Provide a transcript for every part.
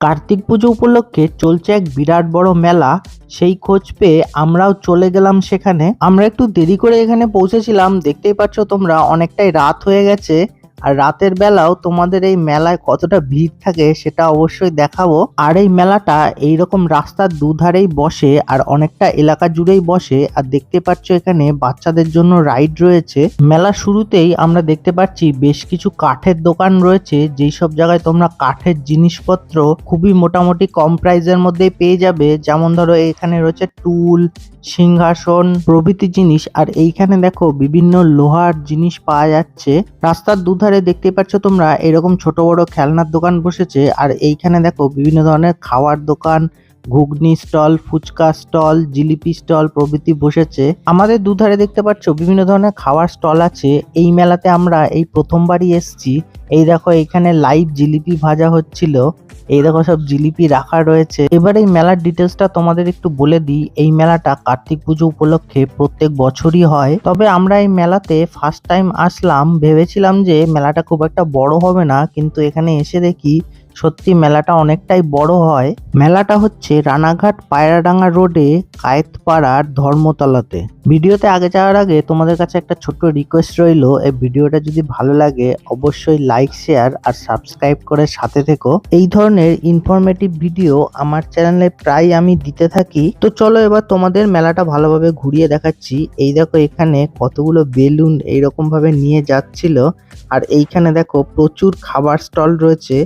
কার্তিক পুজো উপলক্ষে চলছে এক বিরাট বড় মেলা। সেই খোঁজ পেয়ে আমরাও চলে গেলাম সেখানে। আমরা একটু দেরি করে এখানে পৌঁছেছিলাম। দেখতেই পাচ্ছ তোমরা, অনেকটাই রাত হয়ে গেছে। আর রাতের বেলাও তোমাদের এই মেলায় কতটা ভিড় থাকে সেটা অবশ্যই দেখাবো। আর এই মেলাটা এইরকম রাস্তার দুধারেই বসে আর অনেকটা এলাকা জুড়েই বসে। আর দেখতে পাচ্ছ এখানে বাচ্চাদের জন্য রাইড রয়েছে। মেলা শুরুতেই আমরা দেখতে পাচ্ছি বেশ কিছু কাঠের দোকান রয়েছে। যেই সব জায়গায় তোমরা কাঠের জিনিসপত্র খুবই মোটামুটি কম প্রাইসের মধ্যেই পেয়ে যাবে। যেমন ধরো এখানে রয়েছে টুল, সিংহাসন, প্রভৃতি জিনিস। আর এইখানে দেখো বিভিন্ন লোহার জিনিস পাওয়া যাচ্ছে। রাস্তার দুধারে দেখতে পাচ্ছ তোমরা, এরকম ছোট বড় খেলনার দোকান বসেছে। আর এইখানে দেখো বিভিন্ন ধরনের খাওয়ার দোকান ghugni stall, phuchka stall, jilipi stall প্রভৃতি বসেছে। আমাদের দুধারে দেখতে পাচ্ছ বিভিন্ন ধরনের খাওয়ার স্টল আছে। এই মেলাতে আমরা এই প্রথমবারই এসছি। এই দেখো, এখানে লাইভ জিলিপি ভাজা হচ্ছিল। এই দেখো, সব জিলিপি রাখা রয়েছে। এবার এই মেলার ডিটেলসটা তোমাদের একটু বলে দিই। এই মেলাটা কার্তিক পুজো উপলক্ষে প্রত্যেক বছরই হয়। তবে আমরা এই মেলাতে ফার্স্ট টাইম আসলাম। ভেবেছিলাম যে মেলাটা খুব একটা বড় হবে না। কিন্তু এখানে এসে দেখি সত্যি মেলাটা অনেকটাই বড় হয়। মেলাটা হচ্ছে রানাঘাট পায়রাডাঙ্গা রোডে কায়েতপাড়ার ধর্মতলাতে। ভিডিওতে আগে যাওয়ার আগে তোমাদের কাছে একটা ছোট্ট রিকোয়েস্ট রইল। এই ভিডিওটা যদি ভালো লাগে অবশ্যই লাইক শেয়ার আর সাবস্ক্রাইব করে সাথে থেকো। এই ধরনের ইনফরমেটিভ ভিডিও আমার চ্যানেলে প্রায় আমি দিতে থাকি। তো চলো এবার তোমাদের মেলাটা ভালোভাবে ঘুরিয়ে দেখাচ্ছি। এই দেখো এখানে কতগুলো বেলুন এইরকম ভাবে নিয়ে যাচ্ছিল। আর এইখানে দেখো প্রচুর খাবার স্টল রয়েছে।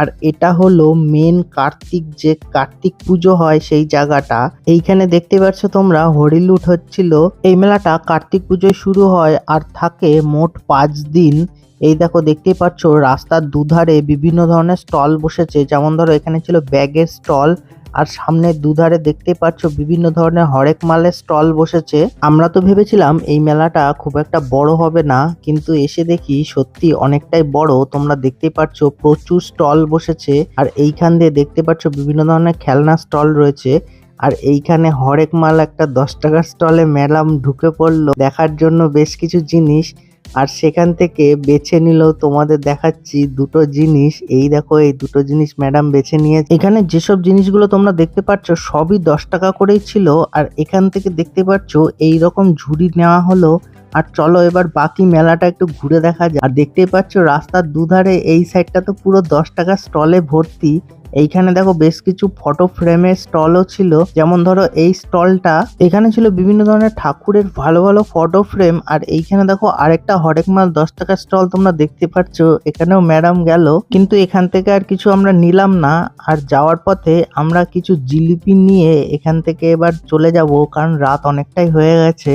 আর এটা হলো মেন কার্তিক, যে কার্তিক পুজো হয় সেই জায়গাটা। এইখানে দেখতে পাচ্ছ তোমরা, হরিলুট হচ্ছিল। এই মেলাটা কার্তিক পুজোয় শুরু হয় আর থাকে মোট পাঁচ দিন। এই দেখো দেখতেই পাচ্ছ, রাস্তার দুধারে বিভিন্ন ধরনের স্টল বসেছে। যেমন ধরো এখানে ছিল ব্যাগের স্টল, আর সামনে দুধারে দেখতে পাচ্ছ বিভিন্ন ধরনের হরেক মালের স্টল বসেছে। আমরা তো ভেবেছিলাম এই মেলাটা খুব একটা বড় হবে না, কিন্তু এসে দেখি সত্যি অনেকটাই বড়। তোমরা দেখতে পাচ্ছ প্রচুর স্টল বসেছে, আর এইখান দিয়ে দেখতে পাচ্ছ বিভিন্ন ধরনের খেলনা স্টল রয়েছে। আর এইখানে হরেক মাল একটা দশ টাকার স্টলে ম্যাডাম ঢুকে পড়ল। দেখার জন্য বেশ কিছু জিনিস। আর সেখান থেকে বেছে নিল তোমাদের দেখাচ্ছি দুটো জিনিস। এই দেখো, এই দুটো জিনিস ম্যাডাম বেছে নিয়ে এখানে যেসব জিনিসগুলো তোমরা দেখতে পাচ্ছ, সবই দশ টাকা করেই ছিল। আর এখান থেকে দেখতে পাচ্ছ এই রকম ঝুড়ি নেওয়া হলো আর চলো এবার বাকি মেলাটা একটু ঘুরে দেখা যায় আর দেখতেই পাচ্ছ, রাস্তার দুধারে এই সাইডটা তো পুরো দশ টাকার স্টলে ভর্তি। এইখানে দেখো বেশ কিছু ফটো ফ্রেমের স্টলও ছিল। যেমন ধরো এই স্টলটা এখানে ছিল বিভিন্ন ধরনের ঠাকুরের ভালো ভালো ফটো ফ্রেম আর এইখানে দেখো আরেকটা হরেক মাল দশ টাকার স্টল তোমরা দেখতে পাচ্ছ। এখানেও ম্যাডাম গেল। কিন্তু এখান থেকে আর কিছু আমরা নিলাম না। আর যাওয়ার পথে আমরা কিছু জিলিপি নিয়ে এখান থেকে এবার চলে যাব। কারণ রাত অনেকটাই হয়ে গেছে।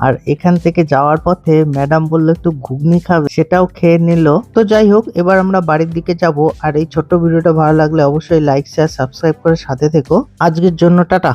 আর এখান থেকে যাওয়ার পথে ম্যাডাম বলল, একটু ঘুগনি খাবে। সেটাও খেয়ে নিল। তো যাই হোক, এবার আমরা বাড়ির দিকে যাব। আর এই ছোট্ট ভিডিওটা ভালো লাগলে অবশ্যই লাইক শেয়ার সাবস্ক্রাইব করে সাথে থেকো। আজকের জন্য টাটা।